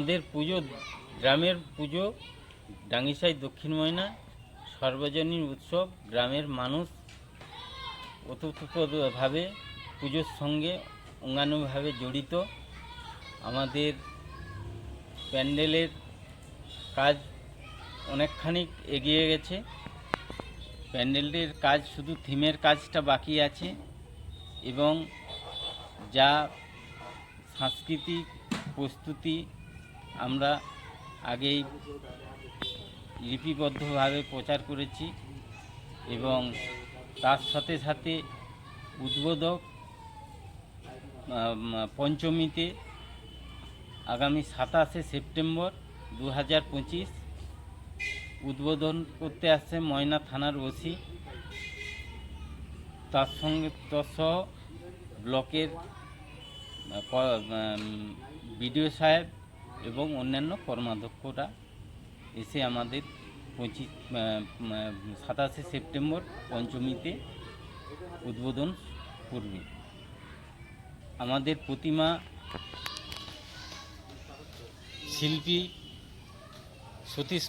আমাদের পুজো, গ্রামের পুজো, ডাঙ্গিসাই দক্ষিণ ময়না, সর্বজনীন উৎসব, গ্রামের মানুষ ওতপ্রোতভাবে পুজোর সঙ্গে অঙ্গানুভাবে জড়িত। আমাদের প্যান্ডেলের কাজ অনেকখানি এগিয়ে গেছে। প্যান্ডেলটির কাজ শুধু থিমের কাজটা বাকি আছে এবং যা সাংস্কৃতিক প্রস্তুতি আমরা আগেই লিপিবদ্ধভাবে প্রচার করেছি এবং তার সাথে সাথে উদ্বোধক পঞ্চমীতে আগামী সাতাশে সেপ্টেম্বর দু হাজার পঁচিশ উদ্বোধন করতে আসছে ময়না থানার ওসি। তার সঙ্গে তৎসহ ব্লকের বিডিও সাহেব এবং অন্যান্য কর্মাধ্যক্ষরা এসে আমাদের পঁচিশ সাতাশে সেপ্টেম্বর পঞ্চমীতে উদ্বোধন করবে। আমাদের প্রতিমা শিল্পী সতীশ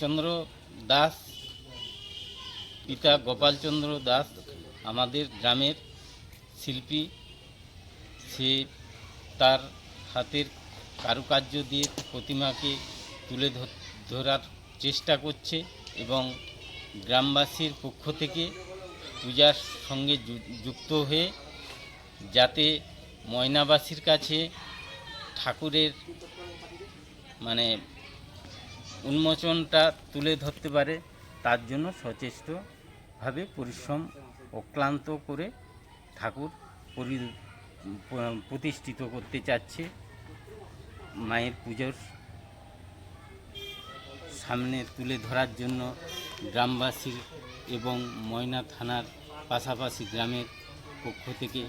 চন্দ্র দাস, পিতা গোপালচন্দ্র দাস আমাদের গ্রামের শিল্পী। সে তার হাতের কারুকার্য দিয়ে প্রতিমাকে তুলে ধর- ধরার চেষ্টা করছে এবং গ্রামবাসীর পক্ষ থেকে পূজার সঙ্গে যুক্ত হয়ে যাতে ময়নাবাসীর কাছে ঠাকুরের মানে উন্মোচনটা তুলে ধরতে পারে, তার জন্য সচেষ্টভাবে পরিশ্রম অক্লান্ত করে ঠাকুর পরি প্রতিষ্ঠিত করতে চাচ্ছে। মায়ের পুজোর সামনে তুলে ধরার জন্য গ্রামবাসীর এবং ময়না থানার পাশাপাশি গ্রামের পক্ষ থেকে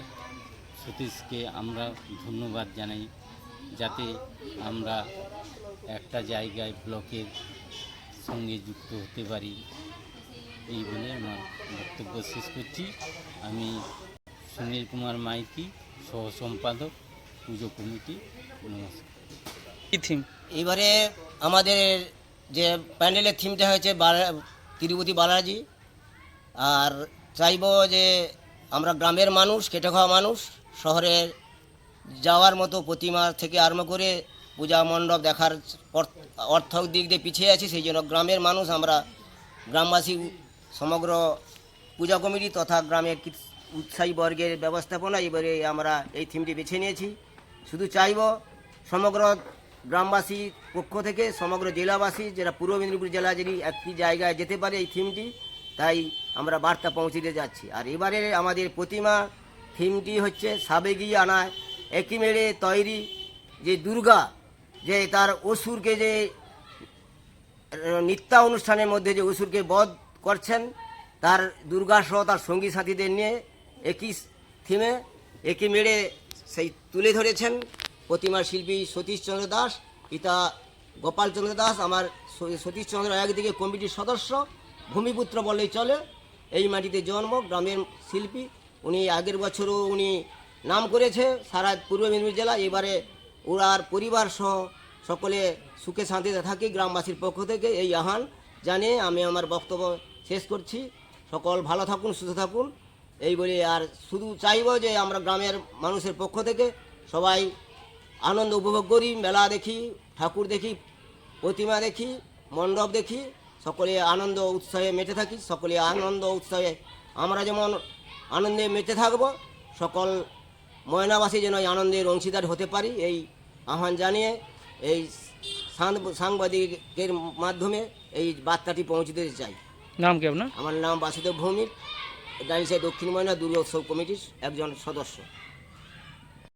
সতীশকে আমরা ধন্যবাদ জানাই, যাতে আমরা একটা জায়গায় ব্লকের সঙ্গে যুক্ত হতে পারি। এই বলে আমার বক্তব্য শেষ করছি। আমি সুনীল কুমার মাইতি সহ সম্পাদক পুজো কমিটি, নমস্কার। থিম এবারে আমাদের যে প্যান্ডেলের থিমটা হয়েছে তিরুপতি বালাজি। আর চাইব যে আমরা গ্রামের মানুষ খেটে খাওয়া মানুষ শহরে যাওয়ার মতো প্রতিমা থেকে আরম্ভ করে পূজা মণ্ডপ দেখার অর- অর্থ দিক দিয়ে পিছিয়ে আছি, সেই জন্য গ্রামের মানুষ আমরা গ্রামবাসী সমগ্র পূজা কমিটি তথা গ্রামের উৎসাহী বর্গের ব্যবস্থাপনা, এবারে আমরা এই থিমটি বেছে নিয়েছি। শুধু চাইব সমগ্র গ্রামবাসী পক্ষ থেকে সমগ্র জেলাবাসী যারা পূর্ব মেদিনীপুর জেলা যদি একটি জায়গায় যেতে পারে এই থিমটি, তাই আমরা বার্তা পৌঁছে দিয়ে যাচ্ছি। আর এবারে আমাদের প্রতিমা থিমটি হচ্ছে সাবেগি আনায়। একই মেরে তৈরি যে দুর্গা, যে তার অসুরকে যে নিত্যা অনুষ্ঠানের মধ্যে যে অসুরকে বধ করছেন, তার দুর্গা সহ তার সঙ্গী সাথীদের নিয়ে একই থিমে একই মেরে সেই তুলে ধরেছেন। প্রতিমা শিল্পী সতীশচন্দ্র দাস, পিতা গোপালচন্দ্র দাস, আমার সতীশচন্দ্র একদিকে কমিটির সদস্য, ভূমিপুত্র বললেই চলে। এই মাটিতে জন্ম, গ্রামের শিল্পী। উনি আগের বছরও উনি নাম করেছে সারা পূর্ব মেদিনীপুর জেলা। এবারে ওরার পরিবার সহ সকলে সুখে শান্তিতে থাকি, গ্রামবাসীর পক্ষ থেকে এই আহ্বান জানিয়ে আমি আমার বক্তব্য শেষ করছি। সকল ভালো থাকুন, সুস্থ থাকুন। এই বলে আর শুধু চাইব যে আমরা গ্রামের মানুষের পক্ষ থেকে সবাই আনন্দ উপভোগ করি মেলা দেখি ঠাকুর দেখি প্রতিমা দেখি মণ্ডপ দেখি সকলে আনন্দ উৎসাহে মেতে থাকি সকলে আনন্দ উৎসাহে। আমরা যেমন আনন্দে মেতে থাকব সকল ময়নাবাসী যেন এই আনন্দের অংশীদার হতে পারি এই আহ্বান জানিয়ে এই সাংবাদিকের মাধ্যমে এই বার্তাটি পৌঁছে দিতে চাই। নাম কি আপনার? আমার নাম বাসুদেব ভৌমিক ডাইসে দক্ষিণ ময়না দুর্গোৎসব কমিটির একজন সদস্য।